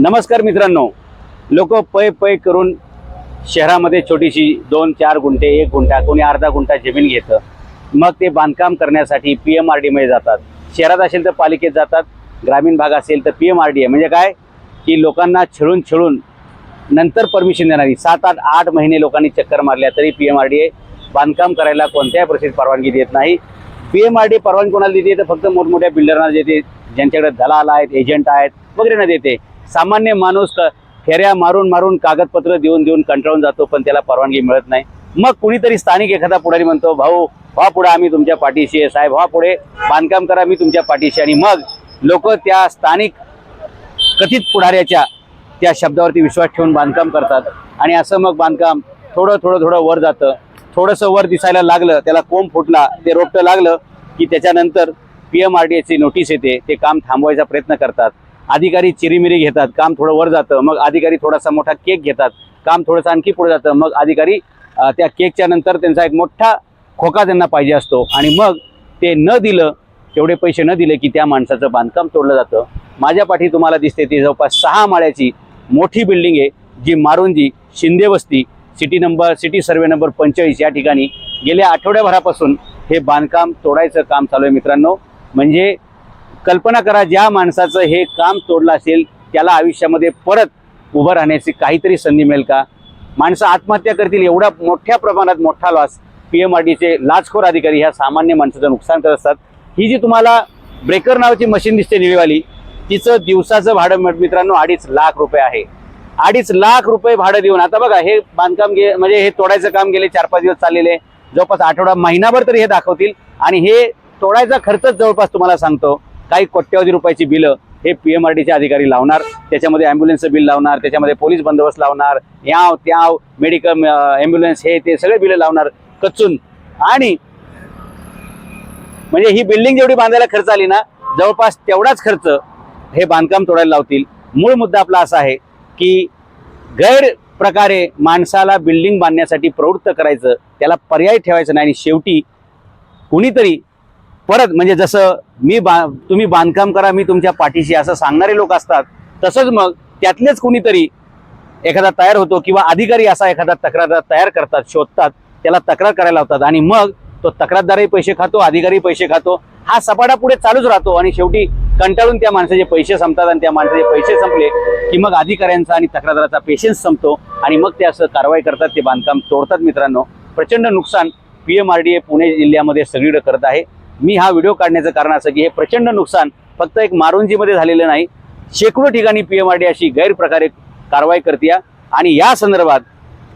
नमस्कार मित्रांनो. लोक पै पै करून शहरामध्ये छोटीशी दोन चार गुंठे एक गुंठा कोणी अर्धा गुंठा जमीन घेतं. मग ते बांधकाम करण्यासाठी पी एम आर डीमध्ये जातात. शहरात असेल तर पालिकेत जातात. ग्रामीण भाग असेल तर पी एम आर डी आहे. म्हणजे काय? की लोकांना छळून छळून नंतर परमिशन देणारी सात आठ आठ महिने लोकांनी चक्कर मारल्या तरी पी एम आर डी बांधकाम करायला कोणत्याही परिस्थितीत परवानगी देत नाही. पी एम आर डी परवानगी कोणाला देते तर फक्त मोठमोठ्या बिल्डरना देते ज्यांच्याकडे दलाल आहेत एजंट आहेत वगैरे देते. सामान्य माणूस फेऱ्या मारून मारून कागदपत्र देऊन देऊन कंटाळून जातो पण त्याला परवानगी मिळत नाही. मग कुणीतरी स्थानिक एखादा पुढारी म्हणतो भाऊ व्हा पुढे आम्ही तुमच्या पाठीशी आहे साहेब व्हा पुढे बांधकाम करा मी तुमच्या पाठीशी आणि मग लोक त्या स्थानिक कथित पुढाऱ्याच्या त्या शब्दावरती विश्वास ठेवून बांधकाम करतात. आणि असं मग बांधकाम थोडं थोडं थोडं वर जातं. थोडंसं वर दिसायला लागलं त्याला कोंब फुटला ते रोपटं लागलं की त्याच्यानंतर पी एम आर डी एची नोटीस येते ते काम थांबवायचा प्रयत्न करतात. अधिकारी चिरीमिरी घेतात काम थोडं वर जातं मग अधिकारी थोडासा मोठा केक घेतात काम थोडंसं आणखी पुढे जातं मग अधिकारी त्या केकच्या नंतर त्यांचा एक मोठा खोका त्यांना पाहिजे असतो आणि मग ते न दिलं तेवढे पैसे न दिले की त्या माणसाचं बांधकाम तोडलं जातं. माझ्या पाठी तुम्हाला दिसते ती जवळपास सहा माळ्याची मोठी बिल्डिंग आहे जी मारुंजी शिंदे वस्ती city number city survey number पंचेचाळीस या ठिकाणी गेल्या आठवड्याभरापासून हे बांधकाम तोडायचं काम चालू आहे मित्रांनो. म्हणजे कल्पना करा ज्या माणसाचं हे काम तोडलं असेल त्याला आयुष्यामध्ये परत उभं राहण्याची काहीतरी संधी मिळेल का? माणसं आत्महत्या करतील एवढ्या मोठ्या प्रमाणात मोठा लॉस पी एम आर डीचे लाचखोर अधिकारी ह्या सामान्य माणसाचं नुकसान करत असतात. ही जी तुम्हाला ब्रेकर नावाची मशीन दिसते निळीवाली तिचं दिवसाचं भाडं मिळ- मित्रांनो अडीच लाख रुपये आहे. अडीच लाख रुपये भाडं देऊन. आता बघा हे बांधकाम गे म्हणजे हे तोडायचं काम गेले चार पाच दिवस चाललेले. जवळपास आठवडा महिनाभर तरी हे दाखवतील. आणि हे तोडायचा खर्चच जवळपास तुम्हाला सांगतो. काही कोट्यवधी रुपयाची बिलं हे पी एम आर डीचे अधिकारी लावणार. त्याच्यामध्ये ॲम्ब्युलन्सचं बिल लावणार. त्याच्यामध्ये पोलीस बंदोबस्त लावणार. याव त्याव मेडिकल ॲम्ब्युलन्स हे ते सगळे बिलं लावणार. कचून. आणि म्हणजे ही बिल्डिंग जेवढी बांधायला खर्च आली ना जवळपास तेवढाच खर्च हे बांधकाम तोडायला लावतील. मूळ मुद्दा आपला असा आहे की गैर प्रकारे माणसाला बिल्डिंग बांधण्यासाठी प्रवृत्त करायचं त्याला पर्याय ठेवायचं नाही आणि शेवटी कुणीतरी परत म्हणजे जसं मी बा तुम्ही बांधकाम करा मी तुमच्या पाठीशी असं सांगणारे लोक असतात तसंच मग त्यातलेच कुणीतरी एखादा तयार होतो किंवा अधिकारी असा एखादा तक्रारदार तयार करतात शोधतात त्याला तक्रार करायला होतात आणि मग तो तक्रारदारही पैसे खातो अधिकारी पैसे खातो हा सपाटा पुढे चालूच राहतो आणि शेवटी कंटाळून त्या माणसाचे पैसे संपतात आणि त्या माणसाचे पैसे संपले की मग अधिकाऱ्यांचा आणि तक्रारदाराचा पेशन्स संपतो आणि मग ते असं कारवाई करतात ते बांधकाम तोडतात मित्रांनो. प्रचंड नुकसान P M R D A Pune जिल्ह्यामध्ये सगळीकडे करत आहे. मी हा व्हिडिओ काढण्याचं कारण असं की हे प्रचंड नुकसान फक्त एक मारुंजीमध्ये झालेलं नाही. शेकडो ठिकाणी पी एम आर डी अशी गैरप्रकारे कारवाई करते आणि या संदर्भात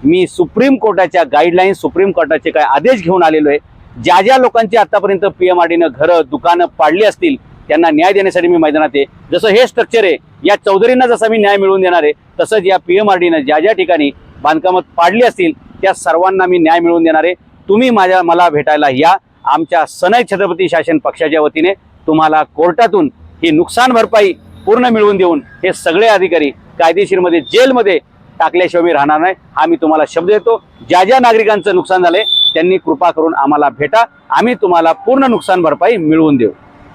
मी सुप्रीम कोर्टाच्या गाईडलाईन सुप्रीम कोर्टाचे काय आदेश घेऊन आलेलो आहे. ज्या ज्या लोकांची आतापर्यंत पी एम आर डीनं घरं दुकानं पाडली असतील त्यांना न्याय देण्यासाठी मी मैदानात आहे. जसं हे स्ट्रक्चर आहे या चौधरींना जसा मी न्याय मिळवून देणार आहे तसंच या पी एम आर डीनं ज्या ज्या ठिकाणी बांधकामात पाडली असतील त्या सर्वांना मी न्याय मिळवून देणार आहे. तुम्ही माझ्या मला भेटायला या. आमच्या सनय छत्रपती शासन पक्षाच्या वतीने तुम्हाला कोर्टातून ही नुकसान भरपाई पूर्ण मिळवून देऊन हे सगळे अधिकारी कायदेशीरमध्ये जेलमध्ये टाकल्याशिवाय मी राहणार नाही. हा मी तुम्हाला शब्द देतो. ज्या ज्या नागरिकांचं नुकसान झालंय त्यांनी कृपा करून आम्हाला भेटा. आम्ही तुम्हाला पूर्ण नुकसान भरपाई मिळवून देऊ.